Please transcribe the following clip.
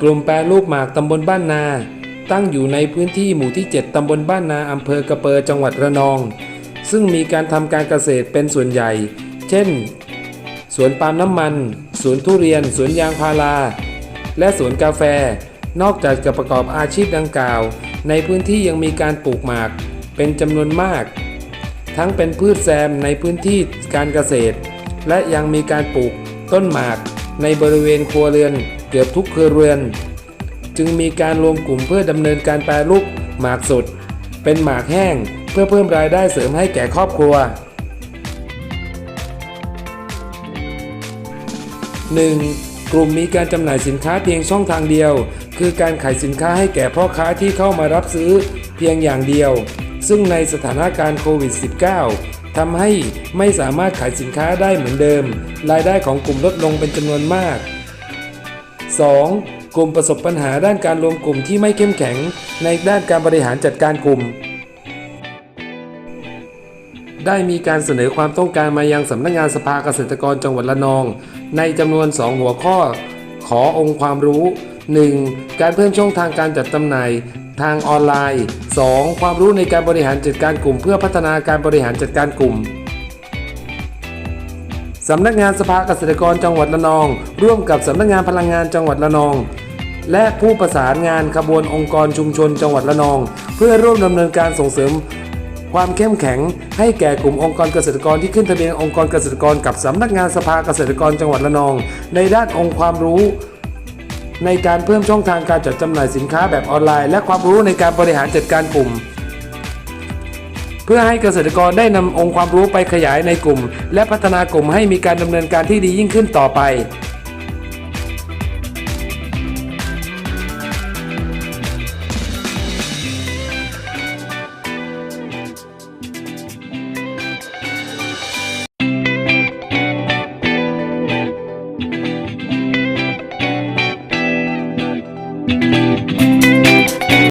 กลุ่มแปรรูปหมากตำบลบ้านนา ตั้งอยู่ในพื้นที่หมู่ที่ 7 ตำบลบ้านนาอำเภอกระเปอจังหวัดระนอง ซึ่งมีการทำการเกษตรเป็นส่วนใหญ่ เช่น สวนปาล์มน้ำมัน สวนทุเรียน สวนยางพารา และสวนกาแฟ นอกจากจะประกอบอาชีพดังกล่าว ในพื้นที่ยังมีการปลูกหมากเป็นจำนวนมาก ทั้งเป็นพืชแซมในพื้นที่การเกษตร และยังมีการปลูกต้นหมากในบริเวณครัวเรือน เกือบทุกครัวเรือน จึงมีการรวมกลุ่มเพื่อดำเนินการแปรรูปหมากสด เป็นหมากแห้งเพื่อเพิ่มรายได้เสริมให้แก่ครอบครัว 1. กลุ่มมีการจำหน่ายสินค้าเพียงช่องทางเดียว คือการขายสินค้าให้แก่พ่อค้าที่เข้ามารับซื้อเพียงอย่างเดียว ซึ่งในสถานการณ์โควิด -19 ทำให้ไม่สามารถขายสินค้าได้เหมือนเดิม รายได้ของกลุ่มลดลงเป็นจำนวนมาก 2. กลุ่มประสบปัญหาด้านการรวมกลุ่มที่ไม่เข้มแข็ง ในด้านการบริหารจัดการกลุ่ม ได้มีการเสนอความต้องการมายังสำนักงานสภาเกษตรกรจังหวัดระนอง ในจำนวน 2 หัวข้อ ขอองค์ความรู้ 1. การเพิ่มช่องทางการจัดจำหน่ายทางออนไลน์ 2. ความรู้ในการบริหารจัดการกลุ่ม เพื่อพัฒนาการบริหารจัดการกลุ่ม สำนักงานสภาเกษตรกรจังหวัดระนอง ร่วมกับสำนักงานพลังงานจังหวัดระนอง และผู้ประสานงานขบวนองค์กรชุมชนจังหวัดระนอง เพื่อร่วมดำเนินการส่งเสริม ความเข้มแข็ง ให้แก่กลุ่มองค์กรเกษตรกรที่ขึ้นทะเบียนองค์กรเกษตรกรกับสำนักงานสภาเกษตรกรจังหวัดระนอง ในด้านองค์ความรู้ ในการเพิ่มช่องทางการจัดจำหน่ายสินค้าแบบออนไลน์ และความรู้ในการบริหารจัดการกลุ่ม เพื่อให้เกษตรกรได้นำองค์ความรู้ไปขยายในกลุ่ม และพัฒนากลุ่มให้มีการดำเนินการที่ดียิ่งขึ้นต่อไป